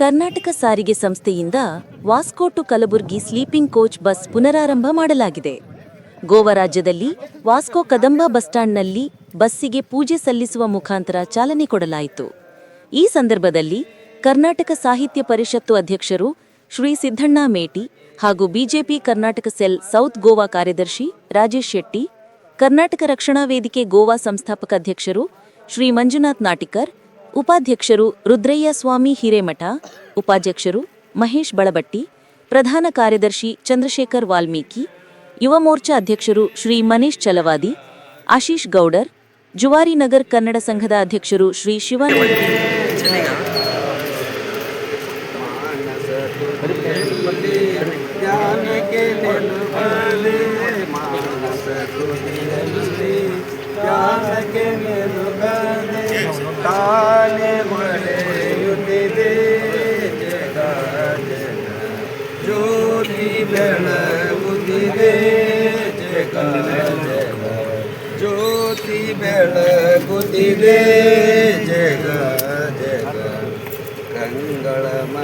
ಕರ್ನಾಟಕ ಸಾರಿಗೆ ಸಂಸ್ಥೆಯಿಂದ Vasco to Kalaburagi sleeping coach bus ಪುನರಾರಂಭ ಮಾಡಲಾಗಿದೆ. ಗೋವಾ ರಾಜ್ಯದಲ್ಲಿ ವಾಸ್ಕೋ ಕದಂಬ ಬಸ್ ಸ್ಟ್ಯಾಂಡ್ನಲ್ಲಿ ಬಸ್ಸಿಗೆ ಪೂಜೆ ಸಲ್ಲಿಸುವ ಮುಖಾಂತರ ಚಾಲನೆ ಕೊಡಲಾಯಿತು. ಈ ಸಂದರ್ಭದಲ್ಲಿ ಕರ್ನಾಟಕ ಸಾಹಿತ್ಯ ಪರಿಷತ್ತು ಅಧ್ಯಕ್ಷರು ಶ್ರೀ ಸಿದ್ದಣ್ಣ ಮೇಟಿ ಹಾಗೂ BJP Karnataka cell south Goa ಕಾರ್ಯದರ್ಶಿ ರಾಜೇಶ್ ಶೆಟ್ಟಿ, ಕರ್ನಾಟಕ ರಕ್ಷಣಾ ವೇದಿಕೆ ಗೋವಾ ಸಂಸ್ಥಾಪಕ ಅಧ್ಯಕ್ಷರು ಶ್ರೀ ಮಂಜುನಾಥ್ ನಾಟಿಕರ್ ಉಪಾಧ್ಯಕ್ಷರು ರುದ್ರಯ್ಯ ಸ್ವಾಮಿ ಹಿರೇಮಠ, ಉಪಾಧ್ಯಕ್ಷರು ಮಹೇಶ್ ಬಳಬಟ್ಟಿ, ಪ್ರಧಾನ ಕಾರ್ಯದರ್ಶಿ ಚಂದ್ರಶೇಖರ್ ವಾಲ್ಮೀಕಿ, ಯುವ ಮೋರ್ಚಾ ಅಧ್ಯಕ್ಷರು ಶ್ರೀ ಮನೀಶ್ ಚಲವಾದಿ, ಆಶೀಶ್ ಗೌಡರ್, ಜುವಾರಿ ನಗರ್ ಕನ್ನಡ ಸಂಘದ ಅಧ್ಯಕ್ಷರು ಶ್ರೀ ಶಿವಾನಂದ ಜ್ಞಾನ ಬೆಳಗುತ್ತಿದೆ ಜಗ ಜಗ ಕಂಗಳ ಮ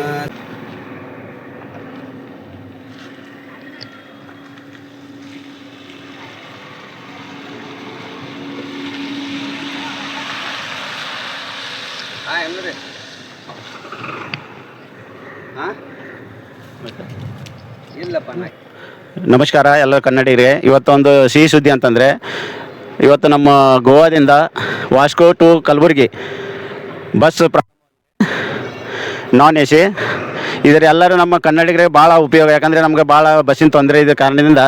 ಹಾಂ ಎಮ್ರಿ ಹಾಂ? ಇಲ್ಲಪ್ಪ ನಾ ನಮಸ್ಕಾರ ಎಲ್ಲ ಕನ್ನಡಿಗರಿಗೆ. ಇವತ್ತೊಂದು ಸಿಹಿ ಸುದ್ದಿ ಅಂತಂದರೆ ಇವತ್ತು ನಮ್ಮ ಗೋವಾದಿಂದ Vasco to Kalaburagi bus non A C ಇದರ ಎಲ್ಲರೂ ನಮ್ಮ ಕನ್ನಡಿಗರಿಗೆ ಭಾಳ ಉಪಯೋಗ, ಯಾಕಂದರೆ ನಮಗೆ ಭಾಳ ಬಸ್ಸಿನ ತೊಂದರೆ ಇದ್ದ ಕಾರಣದಿಂದ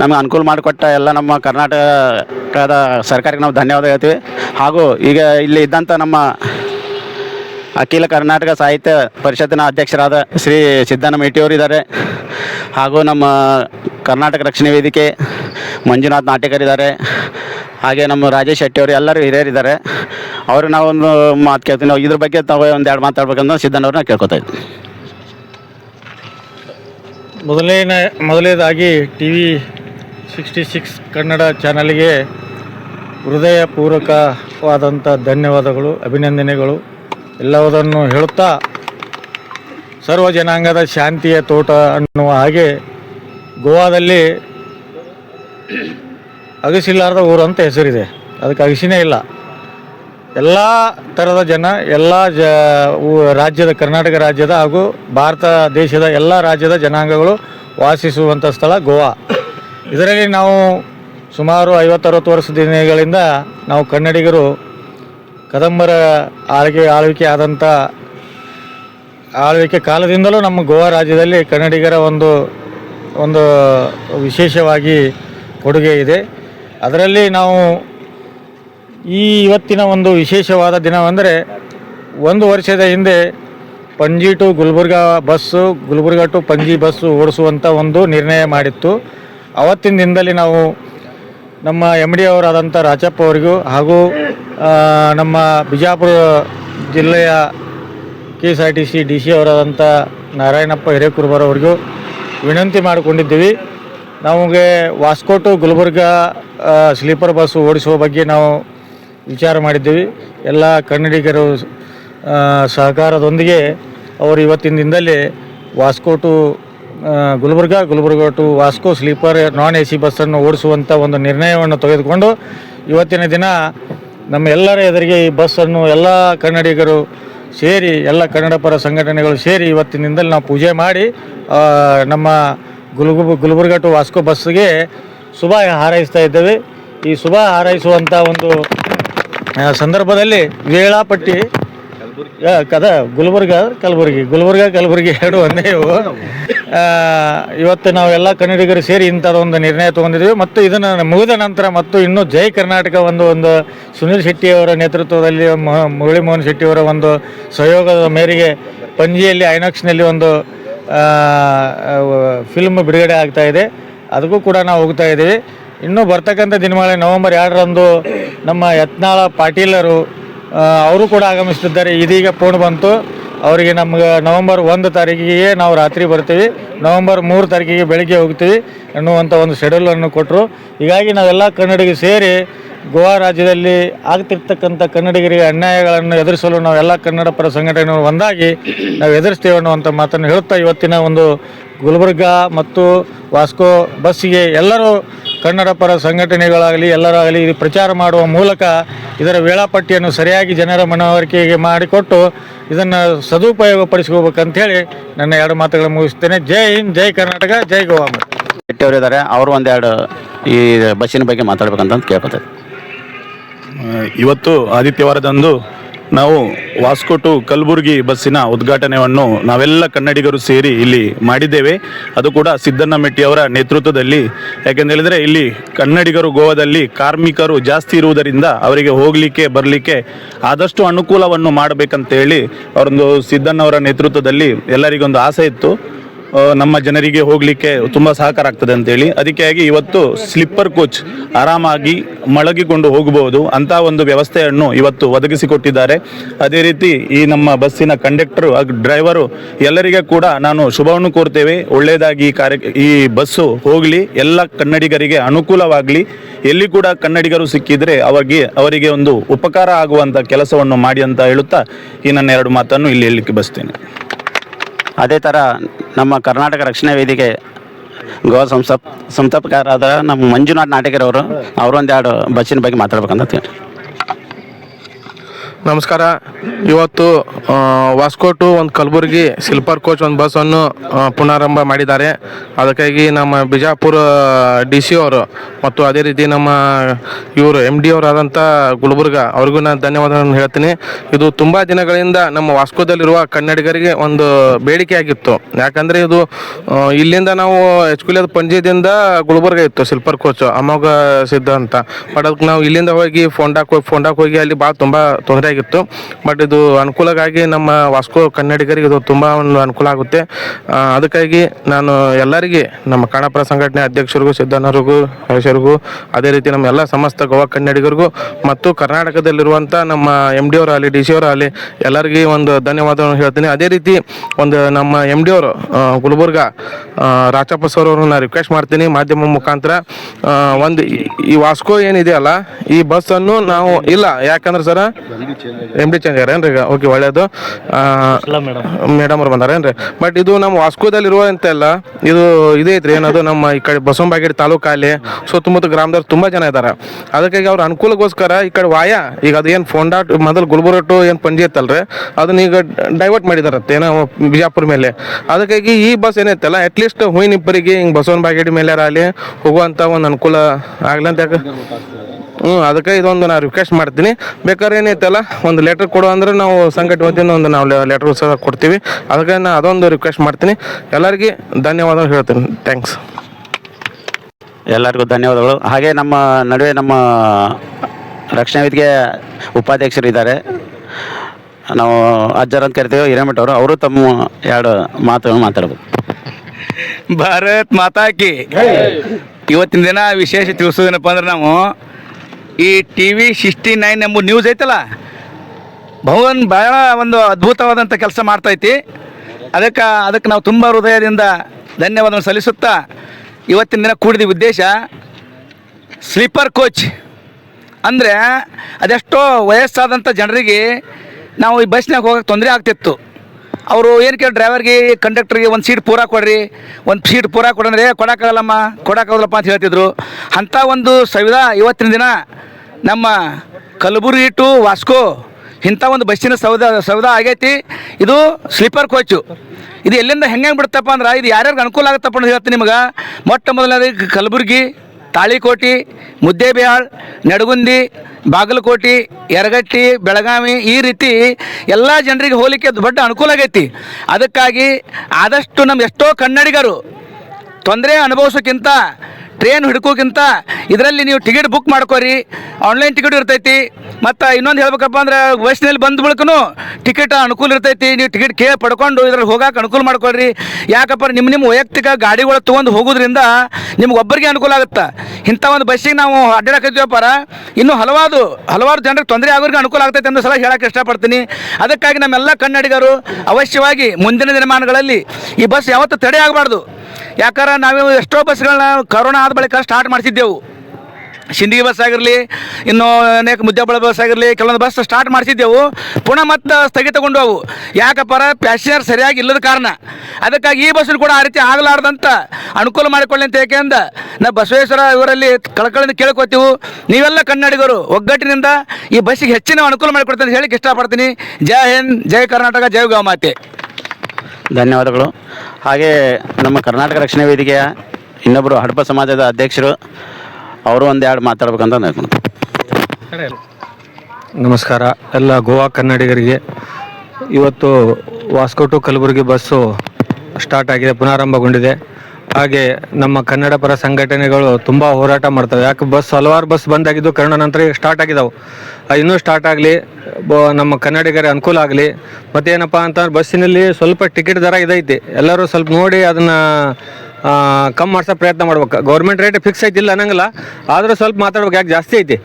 ನಮಗೆ ಅನುಕೂಲ ಮಾಡಿಕೊಟ್ಟ ಎಲ್ಲ ನಮ್ಮ ಕರ್ನಾಟಕದ ಸರ್ಕಾರಕ್ಕೆ ನಾವು ಧನ್ಯವಾದ ಹೇಳ್ತೀವಿ. ಹಾಗೂ ಈಗ ಇಲ್ಲಿ ಇದ್ದಂಥ ನಮ್ಮ ಅಖಿಲ ಕರ್ನಾಟಕ ಸಾಹಿತ್ಯ ಪರಿಷತ್ತಿನ ಅಧ್ಯಕ್ಷರಾದ ಶ್ರೀ ಸಿದ್ದಣ್ಣ ಮೇಟಿಯವರು ಇದ್ದಾರೆ. ಹಾಗೂ ನಮ್ಮ ಕರ್ನಾಟಕ ರಕ್ಷಣೆ ವೇದಿಕೆ ಮಂಜುನಾಥ್ ನಾಟಕರ್ ಇದ್ದಾರೆ ಹಾಗೆ ನಮ್ಮ ರಾಜೇಶ್ ಶೆಟ್ಟಿ ಅವರು ಎಲ್ಲರೂ ಹಿರಿಯರಿದ್ದಾರೆ. ಅವರು ನಾವೊಂದು ಮಾತು ಕೇಳ್ತೀವಿ. ನಾವು ಇದ್ರ ಬಗ್ಗೆ ತಾವು ಒಂದು ಎರಡು ಮಾತಾಡ್ಬೇಕಂತ ಸಿದ್ದನವ್ರನ್ನ ಕೇಳ್ಕೊತಾ ಇದ್ವಿ. ಮೊದಲನೇ, ಮೊದಲನೇದಾಗಿ T V sixty six Kannada ಚಾನಲ್ಗೆ ಹೃದಯಪೂರ್ವಕವಾದಂಥ ಧನ್ಯವಾದಗಳು, ಅಭಿನಂದನೆಗಳು. ಎಲ್ಲವುದನ್ನು ಹೇಳುತ್ತಾ, ಸರ್ವ ಜನಾಂಗದ ಶಾಂತಿಯ ತೋಟ ಅನ್ನುವ ಹಾಗೆ ಗೋವಾದಲ್ಲಿ ಅಗಸಿಲಾರದ ಊರು ಅಂತ ಹೆಸರಿದೆ. ಅದಕ್ಕೆ ಅಗಸಿನೇ ಇಲ್ಲ. ಎಲ್ಲ ಥರದ ಜನ, ಎಲ್ಲ ಜ ರಾಜ್ಯದ ಕರ್ನಾಟಕ ರಾಜ್ಯದ ಹಾಗೂ ಭಾರತ ದೇಶದ ಎಲ್ಲ ರಾಜ್ಯದ ಜನಾಂಗಗಳು ವಾಸಿಸುವಂಥ ಸ್ಥಳ ಗೋವಾ. ಇದರಲ್ಲಿ ನಾವು ಸುಮಾರು ಐವತ್ತರವತ್ತು ವರ್ಷ ದಿನಗಳಿಂದ ನಾವು ಕನ್ನಡಿಗರು ಕದಂಬರ ಆಳ್ವಿಕೆ ಆಳ್ವಿಕೆ ಆದಂಥ ಆಳ್ವಿಕೆ ಕಾಲದಿಂದಲೂ ನಮ್ಮ ಗೋವಾ ರಾಜ್ಯದಲ್ಲಿ ಕನ್ನಡಿಗರ ಒಂದು ಒಂದು ವಿಶೇಷವಾಗಿ ಕೊಡುಗೆ ಇದೆ. ಅದರಲ್ಲಿ ನಾವು ಈ ಇವತ್ತಿನ ಒಂದು ವಿಶೇಷವಾದ ದಿನವೆಂದರೆ ಒಂದು ವರ್ಷದ ಹಿಂದೆ Panaji to Gulbarga bus, Gulbarga to Panaji bus ಓಡಿಸುವಂಥ ಒಂದು ನಿರ್ಣಯ ಮಾಡಿತ್ತು. ಅವತ್ತಿನ ದಿನದಲ್ಲಿ ನಾವು ನಮ್ಮ ಎಂ ಡಿ ಅವರಾದಂಥ ರಾಚಪ್ಪ ಅವರಿಗೂ ಹಾಗೂ ನಮ್ಮ ಬಿಜಾಪುರ ಜಿಲ್ಲೆಯ K S R T C D C ಅವರಾದಂಥ Narayanappa Hirekurbar ಅವರಿಗೂ ವಿನಂತಿ ಮಾಡಿಕೊಂಡಿದ್ದೀವಿ. ನಮಗೆ Vasco to Gulbarga sleeper bus ಓಡಿಸುವ ಬಗ್ಗೆ ನಾವು ವಿಚಾರ ಮಾಡಿದ್ದೀವಿ. ಎಲ್ಲ ಕನ್ನಡಿಗರು ಸಹಕಾರದೊಂದಿಗೆ ಅವರು ಇವತ್ತಿನ ದಿನದಲ್ಲಿ Vasco Gulbarga Gulbarga to Vasco sleeper non A C ಬಸ್ಸನ್ನು ಓಡಿಸುವಂಥ ಒಂದು ನಿರ್ಣಯವನ್ನು ತೆಗೆದುಕೊಂಡು ಇವತ್ತಿನ ದಿನ ನಮ್ಮ ಎಲ್ಲರ ಎದುರಿಗೆ ಈ ಬಸ್ಸನ್ನು ಎಲ್ಲ ಕನ್ನಡಿಗರು ಸೇರಿ, ಎಲ್ಲ ಕನ್ನಡ ಪರ ಸಂಘಟನೆಗಳು ಸೇರಿ ಇವತ್ತಿನಿಂದಲೇ ನಾವು ಪೂಜೆ ಮಾಡಿ ನಮ್ಮ ಗುಲ್ಬು, ಗುಲ್ಬರ್ಗ ಟು ವಾಸ್ಕೋ ಬಸ್ಸಿಗೆ ಶುಭ ಹಾರೈಸ್ತಾ ಇದ್ದೇವೆ. ಈ ಶುಭ ಹಾರೈಸುವಂಥ ಒಂದು ಸಂದರ್ಭದಲ್ಲಿ ವೇಳಾಪಟ್ಟಿ ಕದ, ಗುಲ್ಬರ್ಗ, ಕಲಬುರಗಿ ಗುಲ್ಬರ್ಗ, ಕಲಬುರಗಿ ಎರಡು ಒಂದೇ ಇವತ್ತು ನಾವೆಲ್ಲ ಕನ್ನಡಿಗರು ಸೇರಿ ಇಂಥದ್ದೊಂದು ನಿರ್ಣಯ ತೊಗೊಂಡಿದ್ದೀವಿ ಮತ್ತು ಇದನ್ನು ಮುಗಿದ ನಂತರ ಮತ್ತು ಇನ್ನೂ ಜೈ ಕರ್ನಾಟಕ ಒಂದು ಒಂದು ಸುನೀಲ್ ಶೆಟ್ಟಿಯವರ ನೇತೃತ್ವದಲ್ಲಿ ಮುರಳಿ ಮೋಹನ್ ಶೆಟ್ಟಿಯವರ ಒಂದು ಸಹಯೋಗದ ಮೇರೆಗೆ ಪಂಜಿಯಲ್ಲಿ ಐನಾಕ್ಸ್ನಲ್ಲಿ ಒಂದು ಫಿಲ್ಮ್ ಬಿಡುಗಡೆ ಆಗ್ತಾ ಇದೆ. ಅದಕ್ಕೂ ಕೂಡ ನಾವು ಹೋಗ್ತಾ ಇದ್ದೀವಿ. ಇನ್ನೂ ಬರ್ತಕ್ಕಂಥ ದಿನಮಾಳೆ ನವೆಂಬರ್ ಎರಡರಂದು ನಮ್ಮ ಯತ್ನಾಳ ಪಾಟೀಲರು ಅವರು ಕೂಡ ಆಗಮಿಸುತ್ತಿದ್ದಾರೆ. ಇದೀಗ ಪೂರ್ಣ ಬಂತು. ಅವರಿಗೆ ನಮ್ಗೆ ನವಂಬರ್ ಒಂದು ತಾರೀಕಿಗೆ ನಾವು ರಾತ್ರಿ ಬರ್ತೀವಿ. ನವಂಬರ್ ಮೂರು ತಾರೀಕಿಗೆ ಬೆಳಿಗ್ಗೆ ಹೋಗ್ತೀವಿ ಅನ್ನುವಂಥ ಒಂದು ಶೆಡ್ಯೂಲನ್ನು ಕೊಟ್ಟರು ಹೀಗಾಗಿ ನಾವೆಲ್ಲ ಕನ್ನಡಿಗೆ ಸೇರಿ ಗೋವಾ ರಾಜ್ಯದಲ್ಲಿ ಆಗ್ತಿರ್ತಕ್ಕಂಥ ಕನ್ನಡಿಗರಿಗೆ ಅನ್ಯಾಯಗಳನ್ನು ಎದುರಿಸಲು ನಾವೆಲ್ಲ ಕನ್ನಡ ಪರ ಸಂಘಟನೆಗಳು ಒಂದಾಗಿ ನಾವು ಎದುರಿಸ್ತೇವೆ ಅನ್ನುವಂಥ ಮಾತನ್ನು ಹೇಳುತ್ತಾ ಇವತ್ತಿನ ಒಂದು ಗುಲ್ಬರ್ಗಾ ಮತ್ತು ವಾಸ್ಕೋ ಬಸ್ಸಿಗೆ ಎಲ್ಲರೂ ಕನ್ನಡ ಪರ ಸಂಘಟನೆಗಳಾಗಲಿ ಎಲ್ಲರಾಗಲಿ ಇದು ಪ್ರಚಾರ ಮಾಡುವ ಮೂಲಕ ಇದರ ವೇಳಾಪಟ್ಟಿಯನ್ನು ಸರಿಯಾಗಿ ಜನರ ಮನವರಿಕೆಗೆ ಮಾಡಿಕೊಟ್ಟು ಇದನ್ನು ಸದುಪಯೋಗ ಪಡಿಸ್ಕೋಬೇಕಂತೇಳಿ ನನ್ನ ಎರಡು ಮಾತುಗಳನ್ನು ಮುಗಿಸ್ತೇನೆ. ಜೈ ಹಿಂದ್ ಜೈ ಕರ್ನಾಟಕ ಜೈ ಗೋವಾ ಶೆಟ್ಟಿಯವರು ಇದ್ದಾರೆ ಅವರು ಒಂದೆರಡು ಈ ಬಸ್ಸಿನ ಬಗ್ಗೆ ಮಾತಾಡ್ಬೇಕಂತ ಕೇಳ್ಕೊತಾರೆ ಇವತ್ತು ಆದಿತ್ಯವಾರದಂದು ನಾವು ವಾಸ್ಕೋ ಟು ಕಲಬುರಗಿ ಬಸ್ಸಿನ ಉದ್ಘಾಟನೆಯನ್ನು ನಾವೆಲ್ಲ ಕನ್ನಡಿಗರು ಸೇರಿ ಇಲ್ಲಿ ಮಾಡಿದ್ದೇವೆ. ಅದು ಕೂಡ ಸಿದ್ದಣ್ಣ ಮೆಟ್ಟಿ ಅವರ ನೇತೃತ್ವದಲ್ಲಿ. ಯಾಕೆಂತ ಹೇಳಿದ್ರೆ ಇಲ್ಲಿ ಕನ್ನಡಿಗರು ಗೋವಾದಲ್ಲಿ ಕಾರ್ಮಿಕರು ಜಾಸ್ತಿ ಇರುವುದರಿಂದ ಅವರಿಗೆ ಹೋಗಲಿಕ್ಕೆ, ಬರಲಿಕ್ಕೆ ಆದಷ್ಟು ಅನುಕೂಲವನ್ನು ಮಾಡಬೇಕಂತೇಳಿ ಅವರೊಂದು ಸಿದ್ದಣ್ಣವರ ನೇತೃತ್ವದಲ್ಲಿ ಎಲ್ಲರಿಗೊಂದು ಆಸೆ ಇತ್ತು. ನಮ್ಮ ಜನರಿಗೆ ಹೋಗಲಿಕ್ಕೆ ತುಂಬ ಸಹಕಾರ ಆಗ್ತದೆ ಅಂತೇಳಿ ಅದಕ್ಕಾಗಿ ಇವತ್ತು ಸ್ಲಿಪ್ಪರ್ ಕೋಚ್ ಆರಾಮಾಗಿ ಮಳಗಿಕೊಂಡು ಹೋಗಬಹುದು. ಅಂತ ಒಂದು ವ್ಯವಸ್ಥೆಯನ್ನು ಇವತ್ತು ಒದಗಿಸಿಕೊಟ್ಟಿದ್ದಾರೆ. ಅದೇ ರೀತಿ ಈ ನಮ್ಮ ಬಸ್ಸಿನ ಕಂಡಕ್ಟರ್ ಡ್ರೈವರ್ ಎಲ್ಲರಿಗೆ ಕೂಡ ನಾನು ಶುಭವನ್ನು ಕೋರ್ತೇವೆ. ಒಳ್ಳೆಯದಾಗಿ ಈ ಕಾರ್ಯ, ಈ ಬಸ್ಸು ಹೋಗಲಿ, ಎಲ್ಲ ಕನ್ನಡಿಗರಿಗೆ ಅನುಕೂಲವಾಗಲಿ. ಎಲ್ಲಿ ಕೂಡ ಕನ್ನಡಿಗರು ಸಿಕ್ಕಿದ್ರೆ ಅವರಿಗೆ ಅವರಿಗೆ ಒಂದು ಉಪಕಾರ ಆಗುವಂಥ ಕೆಲಸವನ್ನು ಮಾಡಿ ಅಂತ ಹೇಳುತ್ತಾ ಈ ನನ್ನ ಎರಡು ಮಾತನ್ನು ಇಲ್ಲಿ ಹೇಳಲಿಕ್ಕೆ ಬಸ್ತೇನೆ ಅದೇ ಥರ ನಮ್ಮ ಕರ್ನಾಟಕ ರಕ್ಷಣಾ ವೇದಿಕೆ ಗೋವಾ ಸಂಸ್ಥಾಪ ಸಂಸ್ಥಾಪಕರಾದ ನಮ್ಮ ಮಂಜುನಾಥ್ ನಾಟಕರವರು ಅವರೊಂದೆರಡು ಬಸ್ಸಿನ ಬಗ್ಗೆ ಮಾತಾಡ್ಬೇಕಂತ ತಿಳ್ರಿ. ನಮಸ್ಕಾರ. ಇವತ್ತು ವಾಸ್ಕೋಟು ಒಂದು ಕಲಬುರಗಿ ಸ್ಲೀಪರ್ ಕೋಚ್ ಒಂದು ಬಸ್ಸನ್ನು ಪುನರಾರಂಭ ಮಾಡಿದ್ದಾರೆ. ಅದಕ್ಕಾಗಿ ನಮ್ಮ ಬಿಜಾಪುರ ಡಿ ಸಿ ಅವರು ಮತ್ತು ಅದೇ ರೀತಿ ನಮ್ಮ ಇವರು ಎಂ ಡಿ ಅವರಾದಂಥ ಗುಲ್ಬರ್ಗ ಅವ್ರಿಗೂ ನಾನು ಧನ್ಯವಾದಗಳನ್ನು ಹೇಳ್ತೀನಿ. ಇದು ತುಂಬ ದಿನಗಳಿಂದ ನಮ್ಮ ವಾಸ್ಕೋದಲ್ಲಿರುವ ಕನ್ನಡಿಗರಿಗೆ ಒಂದು ಬೇಡಿಕೆಯಾಗಿತ್ತು ಯಾಕಂದರೆ ಇದು ಇಲ್ಲಿಂದ ನಾವು ಎಚ್ಕುಲಿಯದ ಪಂಜಿಯಿಂದ ಗುಲ್ಬರ್ಗ ಇತ್ತು ಸ್ಲೀಪರ್ ಕೋಚ್ ಅಮೋಘ ಸಿದ್ಧ ಅಂತ ಬಟ್ ಅದಕ್ಕೆ ನಾವು ಇಲ್ಲಿಂದ ಹೋಗಿ ಫೋಂಡಾಕ್ ಹೋಗಿ ಫೋಂಡಾಕ್ ಹೋಗಿ ಅಲ್ಲಿ ಭಾಳ ತುಂಬ ತೊಂದರೆ ಆಗಿತ್ತು. ಬಟ್ ಇದು ಅನುಕೂಲಕ್ಕಾಗಿ ನಮ್ಮ ವಾಸ್ಕೋ ಕನ್ನಡಿಗರಿಗೆ ಇದು ತುಂಬ ಒಂದು ಅನುಕೂಲ ಆಗುತ್ತೆ. ಅದಕ್ಕಾಗಿ ನಾನು ಎಲ್ಲರಿಗೆ, ನಮ್ಮ ಕನ್ನಡಪರ ಸಂಘಟನೆ ಅಧ್ಯಕ್ಷರಿಗೂ, ಸಿದ್ದಣ್ಣರಿಗೂ ಹರೀಶರಿಗೂ ಅದೇ ರೀತಿ ನಮ್ಮ ಎಲ್ಲ ಸಮಸ್ತ ಗೋವಾ ಕನ್ನಡಿಗರಿಗೂ, ಮತ್ತು ಕರ್ನಾಟಕದಲ್ಲಿರುವಂಥ ನಮ್ಮ ಎಂ ಡಿ ಅವರು ಆಗಲಿ ಡಿ ಸಿ ಅವರು ಆಗಲಿ ಎಲ್ಲರಿಗೂ ಒಂದು ಧನ್ಯವಾದವನ್ನು ಹೇಳ್ತೀನಿ. ಅದೇ ರೀತಿ ಒಂದು ನಮ್ಮ ಎಂ ಡಿ ಅವರು ಗುಲ್ಬರ್ಗ ರಾಚಪ್ಪ ಸರ್ ಅವರು ನಾನು ರಿಕ್ವೆಸ್ಟ್ ಮಾಡ್ತೀನಿ ಮಾಧ್ಯಮ ಮುಖಾಂತರ. ಒಂದು ಈ ವಾಸ್ಕೋ ಏನಿದೆಯಲ್ಲ, ಈ ಬಸ್ಸನ್ನು ನಾವು, ಇಲ್ಲ, ಯಾಕಂದ್ರೆ ಸರ ಎಂ ಡಿ ಚೇಂಜ್ ಏನ್ರಿ ಈಗ? ಓಕೆ ಒಳ್ಳೇದು. ಮೇಡಮ್. ಅವ್ರು ಬಂದಾರೇನ್ರಿ ಬಟ್ ಇದು ನಮ್ಮ ವಾಸ್ಕೋದಲ್ಲಿರುವಂತೆಲ್ಲ ಇದು ಇದೇ ಐತ್ರಿ ಏನದು ನಮ್ಮ ಈ ಕಡೆ ಬಸವನಬಾಗೇಡಿ ತಾಲೂಕಲ್ಲಿ ಸುತ್ತಮುತ್ತ ಗ್ರಾಮದವ್ರು ತುಂಬಾ ಜನ ಇದ್ದಾರೆ ಅದಕ್ಕಾಗಿ ಅವ್ರ ಅನುಕೂಲಕ್ಕೋಸ್ಕರ ಈ ಕಡೆ ವಾಯ ಈಗ ಅದೇನು ಫೋಂಡಾ ಮೊದಲು ಗುಲ್ಬರ್ಗ ಟು ಏನು ಪಂಜಿ ಇತ್ತಲ್ರಿ ಅದನ್ನ ಈಗ ಡೈವರ್ಟ್ ಮಾಡಿದಾರತ್ತೆ ಏನೋ ಬಿಜಾಪುರ ಮೇಲೆ. ಅದಕ್ಕಾಗಿ ಈ ಬಸ್ ಏನೈತಲ್ಲ ಅಟ್ಲೀಸ್ಟ್ ಹೂವಿನಿಬ್ಬರಿಗೆ ಹಿಂಗೆ ಬಸವನ ಬಾಗೇಡಿ ಮೇಲೆ ಅಲ್ಲಿ ಹೋಗುವಂಥ ಒಂದು ಅನುಕೂಲ ಆಗ್ಲಂತ ಯಾಕೆ ಹ್ಞೂ ಅದಕ್ಕೆ ಇದೊಂದು ನಾನು ರಿಕ್ವೆಸ್ಟ್ ಮಾಡ್ತೀನಿ. ಬೇಕಾದ್ರೆ ಏನೈತಲ್ಲ ಒಂದು ಲೆಟ್ರ್ ಕೊಡು ಅಂದ್ರೆ ನಾವು ಸಂಘಟನೆ ವತಿಯಿಂದ ಒಂದು ನಾವು ಲೆಟ್ರ್ ಸಹ ಕೊಡ್ತೀವಿ. ಅದಕ್ಕೆ ನಾನು ಅದೊಂದು ರಿಕ್ವೆಸ್ಟ್ ಮಾಡ್ತೀನಿ. ಎಲ್ಲರಿಗೆ ಧನ್ಯವಾದ ಹೇಳ್ತೀನಿ. ಥ್ಯಾಂಕ್ಸ್ ಎಲ್ಲರಿಗೂ ಧನ್ಯವಾದಗಳು. ಹಾಗೆ ನಮ್ಮ ನಡುವೆ ನಮ್ಮ ರಕ್ಷಣಾ ವೇದಿಕೆ ಉಪಾಧ್ಯಕ್ಷರಿದ್ದಾರೆ ನಾವು ಅಜ್ಜರ್ ಅಂತ ಕರಿತೇವೆ ಹಿರೇಮಠ ಅವರು. ಅವರು ತಮ್ಮ ಎರಡು ಮಾತುಗಳನ್ನು ಮಾತಾಡ್ಬೇಕು ಭಾರತ್ ಮಾತಾಕಿ ಇವತ್ತಿನ ದಿನ ವಿಶೇಷ ತಿಳಿಸೋದೇನಪ್ಪ ಅಂದ್ರೆ ನಾವು ಈ ಟಿ ವಿ ಸಿಕ್ಸ್ಟಿ ನೈನ್ ಎಂಬ ನ್ಯೂಸ್ ಐತಲ್ಲ? ಭವನ್ ಭಾಳ ಒಂದು ಅದ್ಭುತವಾದಂಥ ಕೆಲಸ ಮಾಡ್ತೈತಿ. ಅದಕ್ಕೆ ಅದಕ್ಕೆ ನಾವು ತುಂಬ ಹೃದಯದಿಂದ ಧನ್ಯವಾದವನ್ನು ಸಲ್ಲಿಸುತ್ತಾ ಇವತ್ತಿನ ದಿನ ಕೂಡಿದ ಉದ್ದೇಶ ಸ್ಲೀಪರ್ ಕೋಚ್. ಅಂದರೆ ಅದೆಷ್ಟೋ ವಯಸ್ಸಾದಂಥ ಜನರಿಗೆ ನಾವು ಈ ಬಸ್ನಾಗ ಹೋಗಕ್ಕೆ ತೊಂದರೆ ಆಗ್ತಿತ್ತು. ಅವರು ಏನು ಕೇಳಿ ಡ್ರೈವರ್ಗೆ ಕಂಡಕ್ಟ್ರಿಗೆ ಒಂದು ಸೀಟ್ ಪೂರ ಕೊಡ್ರಿ, ಒಂದು ಸೀಟ್ ಪೂರ ಕೊಡಂದ್ರೆ ಕೊಡೋಕ್ಕಾಗಲ್ಲಮ್ಮ, ಕೊಡೋಕ್ಕಾಗಲ್ಲಪ್ಪ ಅಂತ ಹೇಳ್ತಿದ್ರು. ಅಂಥ ಒಂದು ಸಂವಿಧಾನ ಇವತ್ತಿನ ದಿನ ನಮ್ಮ ಕಲಬುರಗಿ ಟು ವಾಸ್ಕೋ ಇಂಥ ಒಂದು ಬಸ್ಸಿನ ಸೌದ ಸೌದ ಆಗೈತಿ. ಇದು ಸ್ಲೀಪರ್ ಕೋಚು. ಇದು ಎಲ್ಲಿಂದ ಹೆಂಗೆ ಬಿಡುತ್ತಪ್ಪ ಅಂದ್ರೆ ಇದು ಯಾರ್ಯಾರಿಗೆ ಅನುಕೂಲ ಆಗುತ್ತಪ್ಪ ಅಂತ ಹೇಳ್ತೀನಿ ನಿಮಗೆ. ಮೊಟ್ಟ ಮೊದಲನೇದು ಕಲಬುರಗಿ, ತಾಳಿಕೋಟಿ, ಮುದ್ದೇಬಿಹಾಳ್, ನಡಗುಂದಿ, ಬಾಗಲಕೋಟೆ, ಯರಗಟ್ಟಿ, ಬೆಳಗಾವಿ ಈ ರೀತಿ ಎಲ್ಲ ಜನರಿಗೆ ಹೋಲಿಕೆ ದೊಡ್ಡ ಅನುಕೂಲ ಆಗೈತಿ. ಅದಕ್ಕಾಗಿ ಆದಷ್ಟು ನಮ್ಮ ಎಷ್ಟೋ ಕನ್ನಡಿಗರು ತೊಂದರೆ ಅನುಭವಿಸೋಕ್ಕಿಂತ ಟ್ರೈನ್ ಹಿಡ್ಕೋಕ್ಕಿಂತ ಇದರಲ್ಲಿ ನೀವು ಟಿಕೆಟ್ ಬುಕ್ ಮಾಡ್ಕೋರಿ. ಆನ್ಲೈನ್ ಟಿಕೆಟ್ ಇರ್ತೈತಿ. ಮತ್ತು ಇನ್ನೊಂದು ಹೇಳ್ಬೇಕಪ್ಪ ಅಂದ್ರೆ ಬಸ್ನಲ್ಲಿ ಬಂದ ಬಳಿಕೂ ಟಿಕೆಟ್ ಅನುಕೂಲ ಇರ್ತೈತಿ. ನೀವು ಟಿಕೆಟ್ ಕೇಳಿ ಪಡ್ಕೊಂಡು ಇದ್ರಲ್ಲಿ ಹೋಗಕ್ಕೆ ಅನುಕೂಲ ಮಾಡ್ಕೊಳ್ರಿ. ಯಾಕಪ್ಪ ನಿಮ್ಮ ನಿಮ್ಮ ವೈಯಕ್ತಿಕ ಗಾಡಿಗಳು ತೊಗೊಂಡು ಹೋಗೋದ್ರಿಂದ ನಿಮ್ಗೆ ಒಬ್ಬರಿಗೆ ಅನುಕೂಲ ಆಗುತ್ತೆ? ಇಂಥ ಒಂದು ಬಸ್ಸಿಗೆ ನಾವು ಅಡ್ಡಾಡಕತ್ತೀವಪ್ಪಾರ ಇನ್ನೂ ಹಲವಾರು ಹಲವಾರು ಜನರಿಗೆ ತೊಂದರೆ ಆಗೋರಿಗೆ ಅನುಕೂಲ ಆಗ್ತೈತೆ ಅಂತ ಸಲ ಹೇಳಕ್ಕೆ ಇಷ್ಟಪಡ್ತೀನಿ. ಅದಕ್ಕಾಗಿ ನಮ್ಮೆಲ್ಲ ಕನ್ನಡಿಗರು ಅವಶ್ಯವಾಗಿ ಮುಂದಿನ ದಿನಮಾನಗಳಲ್ಲಿ ಈ ಬಸ್ ಯಾವತ್ತೂ ತಡೆ ಆಗಬಾರ್ದು. ಯಾಕಂದ್ರೆ ನಾವು ಎಷ್ಟೋ ಬಸ್ಗಳನ್ನ ಕರೋನಾ ಆದ ಬಳಿಕ ಸ್ಟಾರ್ಟ್ ಮಾಡಿಸಿದ್ದೆವು ಸಿಂದಗಿ ಬಸ್ ಆಗಿರಲಿ, ಇನ್ನು ಅನೇಕ ಮುದ್ದೆಬಳ ಬಸ್ ಆಗಿರಲಿ, ಕೆಲವೊಂದು ಬಸ್ ಸ್ಟಾರ್ಟ್ ಮಾಡಿಸಿದ್ದೆವು ಪುನಃ ಮತ್ತೆ ಸ್ಥಗಿತಗೊಂಡವು. ಯಾಕಪ್ಪರ ಪ್ಯಾಸೆಂಜರ್ ಸರಿಯಾಗಿ ಇಲ್ಲದ ಕಾರಣ. ಅದಕ್ಕಾಗಿ ಈ ಬಸ್ಸನ್ನು ಕೂಡ ಆ ರೀತಿ ಆಗಲಾರ್ದಂತ ಅನುಕೂಲ ಮಾಡಿಕೊಳ್ಳಿ ಅಂತ ಏಕೆಂದ ನಾ ಬಸವೇಶ್ವರ ಇವರಲ್ಲಿ ಕಳಕಳಿಂದ ಕೇಳ್ಕೊತೀವಿ ನೀವೆಲ್ಲ ಕನ್ನಡಿಗರು, ಒಗ್ಗಟ್ಟಿನಿಂದ ಈ ಬಸ್ಸಿಗೆ ಹೆಚ್ಚಿನ ಅನುಕೂಲ ಮಾಡಿಕೊಡ್ತೀನಿ ಹೇಳಿಕ್ಕೆ ಇಷ್ಟಪಡ್ತೀನಿ. ಜೈ ಹಿಂದ್, ಜೈ ಕರ್ನಾಟಕ, ಜೈ ಗೋಮಾತೆ ಧನ್ಯವಾದಗಳು. ಹಾಗೆ ನಮ್ಮ ಕರ್ನಾಟಕ ರಕ್ಷಣಾ ವೇದಿಕೆಯ ಇನ್ನೊಬ್ಬರು ಹಡಪ ಸಮಾಜದ ಅಧ್ಯಕ್ಷರು, ಅವರು ಒಂದೆರಡು ಮಾತಾಡ್ಬೇಕಂತ ಅನ್ಕೊಂತೀನಿ ನಮಸ್ಕಾರ. ಎಲ್ಲ ಗೋವಾ ಕನ್ನಡಿಗರಿಗೆ, ಇವತ್ತು Vasco to Kalaburagi bus start ಆಗಿದೆ ಪುನರಾರಂಭಗೊಂಡಿದೆ ಹಾಗೆ ನಮ್ಮ ಕನ್ನಡ ಪರ ಸಂಘಟನೆಗಳು ತುಂಬ ಹೋರಾಟ ಮಾಡ್ತವೆ. ಯಾಕೆ ಬಸ್ ಹಲವಾರು ಬಸ್ ಬಂದಾಗಿದ್ದು ಕನ್ನಡ ನಂತರ ಸ್ಟಾರ್ಟ್ ಆಗಿದ್ದಾವೆ ಅದು ಇನ್ನೂ ಸ್ಟಾರ್ಟ್ ಆಗಲಿ ನಮ್ಮ ಕನ್ನಡಿಗರ ಅನುಕೂಲ ಆಗಲಿ. ಮತ್ತೇನಪ್ಪ ಅಂತಂದ್ರೆ ಬಸ್ಸಿನಲ್ಲಿ ಸ್ವಲ್ಪ ಟಿಕೆಟ್ ದರ ಇದೈತಿ. ಎಲ್ಲರೂ ಸ್ವಲ್ಪ ನೋಡಿ ಅದನ್ನು ಕಮ್ಮಿ ಮಾಡ್ಸೋ ಪ್ರಯತ್ನ ಮಾಡ್ಬೇಕು. ಗೌರ್ಮೆಂಟ್ ರೇಟ್ ಫಿಕ್ಸ್ ಐತಿಲ್ಲ ಅನ್ನಂಗಿಲ್ಲ. ಆದರೂ ಸ್ವಲ್ಪ ಮಾತಾಡ್ಬೇಕು. ಯಾಕೆ ಜಾಸ್ತಿ ಐತಿ?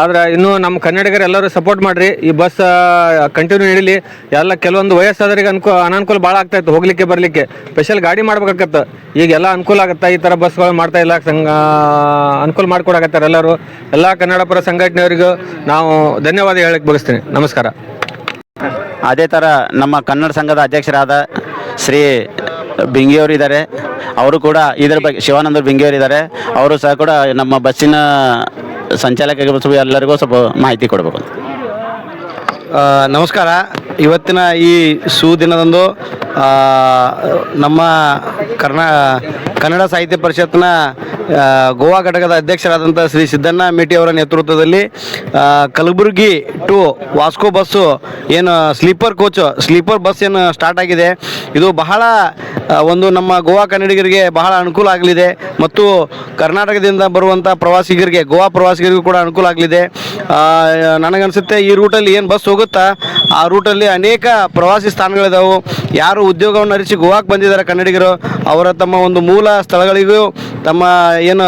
ಆದ್ರೆ ಇನ್ನು ನಮ್ಮ ಕನ್ನಡಿಗರು ಎಲ್ಲರೂ ಸಪೋರ್ಟ್ ಮಾಡ್ರಿ. ಈ ಬಸ್ ಕಂಟಿನ್ಯೂ ನಡೀಲಿ. ಎಲ್ಲ ಕೆಲವೊಂದು ವಯಸ್ಸಾದವರಿಗೆ ಅನುಕೂ, ಅನಾನುಕೂಲ ಭಾಳ ಆಗ್ತಾ ಇತ್ತು ಹೋಗ್ಲಿಕ್ಕೆ, ಬರಲಿಕ್ಕೆ. ಸ್ಪೆಷಲ್ ಗಾಡಿ ಮಾಡ್ಬೇಕಾಗತ್ತೆ. ಈಗ ಎಲ್ಲ ಅನುಕೂಲ ಆಗುತ್ತೆ. ಈ ಥರ ಬಸ್ಗಳು ಮಾಡ್ತಾ ಇಲ್ಲ. ಸಂಘ ಅನುಕೂಲ ಮಾಡ್ಕೊಡಕತ್ತಾರೆ ಎಲ್ಲರೂ. ಎಲ್ಲ ಕನ್ನಡಪರ ಸಂಘಟನೆಯವರಿಗೂ ನಾವು ಧನ್ಯವಾದ ಹೇಳಕ್ಕೆ ಬಯಸ್ತೀನಿ. ನಮಸ್ಕಾರ. ಅದೇ ಥರ ನಮ್ಮ ಕನ್ನಡ ಸಂಘದ ಅಧ್ಯಕ್ಷರಾದ ಶ್ರೀ ಬಿಂಗಿಯವರು ಇದ್ದಾರೆ ಅವರು ಕೂಡ ಇದರ ಬಗ್ಗೆ ಶಿವಾನಂದರು ಬಿಂಗಿಯವರು ಇದ್ದಾರೆ ಅವರು ಸಹ ಕೂಡ ನಮ್ಮ ಬಸ್ಸಿನ ಸಂಚಾಲಕ ಎಲ್ಲರಿಗೂ ಸ್ವಲ್ಪ ಮಾಹಿತಿ ಕೊಡಬೇಕು ನಮಸ್ಕಾರ. ಇವತ್ತಿನ ಈ ಸುದಿನದಂದು ನಮ್ಮ ಕರ್ನಾ, ಕನ್ನಡ ಸಾಹಿತ್ಯ ಪರಿಷತ್ನ ಗೋವಾ ಘಟಕದ ಅಧ್ಯಕ್ಷರಾದಂಥ ಶ್ರೀ ಸಿದ್ದಣ್ಣ ಮೇಟಿ ಅವರ ನೇತೃತ್ವದಲ್ಲಿ ಕಲಬುರಗಿ ಟು ವಾಸ್ಕೋ ಬಸ್ಸು ಏನು ಸ್ಲೀಪರ್ ಕೋಚ್, ಸ್ಲೀಪರ್ ಬಸ್ ಏನು ಸ್ಟಾರ್ಟ್ ಆಗಿದೆ. ಇದು ಬಹಳ ಒಂದು ನಮ್ಮ ಗೋವಾ ಕನ್ನಡಿಗರಿಗೆ ಬಹಳ ಅನುಕೂಲ ಆಗಲಿದೆ ಮತ್ತು ಕರ್ನಾಟಕದಿಂದ ಬರುವಂಥ ಪ್ರವಾಸಿಗರಿಗೆ, ಗೋವಾ ಪ್ರವಾಸಿಗರಿಗೂ ಕೂಡ ಅನುಕೂಲ ಆಗಲಿದೆ. ನನಗನ್ಸುತ್ತೆ ಈ ರೂಟಲ್ಲಿ ಏನು ಬಸ್ ಹೋಗುತ್ತಾ ಆ ರೂಟಲ್ಲಿ ಅನೇಕ ಪ್ರವಾಸಿ ಸ್ಥಾನಗಳಿದಾವೆ. ಯಾರು ಉದ್ಯೋಗವನ್ನು ಅರಿಸಿ ಗೋವಾಕ್ಕೆ ಬಂದಿದ್ದಾರೆ ಕನ್ನಡಿಗರು, ಅವರ ತಮ್ಮ ಒಂದು ಮೂಲ ಸ್ಥಳಗಳಿಗೂ ತಮ್ಮ ಏನು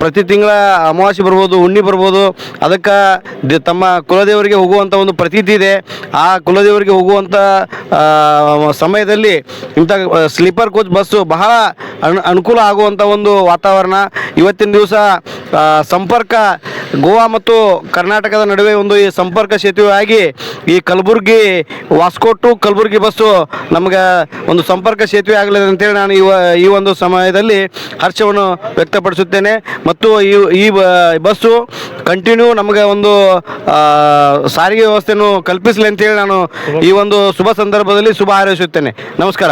ಪ್ರತಿ ತಿಂಗಳ ಅಮಾವಾಸ್ಯೆ ಬರ್ಬೋದು, ಹುಣ್ಣಿ ಬರ್ಬೋದು, ಅದಕ್ಕೆ ತಮ್ಮ ಕುಲದೇವರಿಗೆ ಹೋಗುವಂಥ ಒಂದು ಪ್ರತೀತಿ ಇದೆ. ಆ ಕುಲದೇವರಿಗೆ ಹೋಗುವಂಥ ಸಮಯದಲ್ಲಿ ಇಂಥ ಸ್ಲೀಪರ್ ಕೋಚ್ ಬಸ್ಸು ಬಹಳ ಅನು, ಅನುಕೂಲ ಆಗುವಂಥ ಒಂದು ವಾತಾವರಣ. ಇವತ್ತಿನ ದಿವಸ ಸಂಪರ್ಕ ಗೋವಾ ಮತ್ತು ಕರ್ನಾಟಕದ ನಡುವೆ ಒಂದು ಈ ಸಂಪರ್ಕ ಸೇತುವೆ ಈ ಕಲಬುರಗಿ ವಾಸ್ಕೋ ಟು ಕಲಬುರ್ಗಿ ಬಸ್ಸು ನಮಗೆ ಒಂದು ಸಂಪರ್ಕ ಸೇತುವೆ ಆಗಲಿದೆ ಅಂತೇಳಿ ನಾನು ಈ ಈ ಒಂದು ಸಮಯದಲ್ಲಿ ಹರ್ಷವನ್ನು ವ್ಯಕ್ತಪಡಿಸುತ್ತೇನೆ. ಮತ್ತು ಈ ಈ ಬಸ್ಸು ಕಂಟಿನ್ಯೂ ನಮಗೆ ಒಂದು ಸಾರಿಗೆ ವ್ಯವಸ್ಥೆಯನ್ನು ಕಲ್ಪಿಸಲಿ ಅಂತೇಳಿ ನಾನು ಈ ಒಂದು ಶುಭ ಸಂದರ್ಭದಲ್ಲಿ ಶುಭ ಹಾರೈಸುತ್ತೇನೆ. ನಮಸ್ಕಾರ.